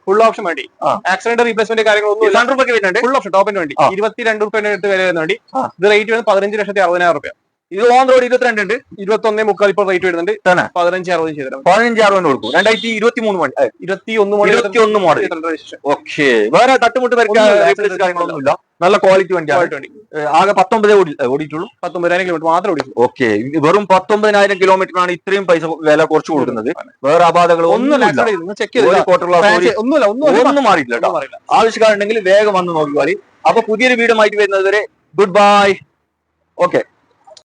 ഫുൾ ഓപ്ഷൻ വണ്ടി. ആക്സിഡന്റ് റീപ്ലേസ്മെന്റ് കാര്യങ്ങളൊന്നും വരുന്നുണ്ട്. ഫുൾ ഓപ്ഷൻ ടോപ്പിന്റെ വണ്ടി. ഇരുപത്തിരണ്ട് റുപ്യ വില വരുന്ന വണ്ടി. ഇത് റേറ്റ് വരുന്നത് പതിനഞ്ച് ലക്ഷത്തി അറുപതിനായിരം റുപ്യ ഇത് ഓൺ റോഡ് ഇരുപത്തിരണ്ട് ഉണ്ട്. ഇരുപത്തി ഒന്നേ മുക്കാൽ ഇപ്പോൾ റേറ്റ് വരുന്നുണ്ട്? പതിനഞ്ച് അറുപത് ചെയ്തു പതിനഞ്ച് അറുപത് കൊടുക്കും. രണ്ടായിരത്തി ഇരുപത്തി മൂന്ന് മണി ഇരുപത്തി ഒന്ന് മോഡൽ ഇരുപത്തി ഒന്ന് മോഡൽ ഓക്കെ. വേറെ തട്ടുമുട്ട് ഒന്നുമില്ല, റീപ്ലേസ് accident കാര്യങ്ങളൊന്നുമില്ല നല്ല ക്വാളിറ്റി വണ്ടിയാണ്. ആകെ പത്തൊമ്പതേ ഓടി ഓടിയിട്ടുള്ളൂ. പത്തൊമ്പതിനായിരം കിലോമീറ്റർ മാത്രം ഓടിച്ചു ഓക്കെ. വെറും പത്തൊമ്പതിനായിരം കിലോമീറ്ററാണ് ഇത്രയും പൈസ വില കുറച്ച് കൊടുക്കുന്നത്. വേറെ അപാധകൾ ഒന്നും ഒന്നും മാറിയിട്ടില്ല ആവശ്യക്കാരുണ്ടെങ്കിൽ വേഗം വന്ന് നോക്കിക്കോളി അപ്പൊ പുതിയൊരു വീടുമായിട്ട് വരുന്നത് വരെ ഗുഡ് ബൈ ഓക്കെ.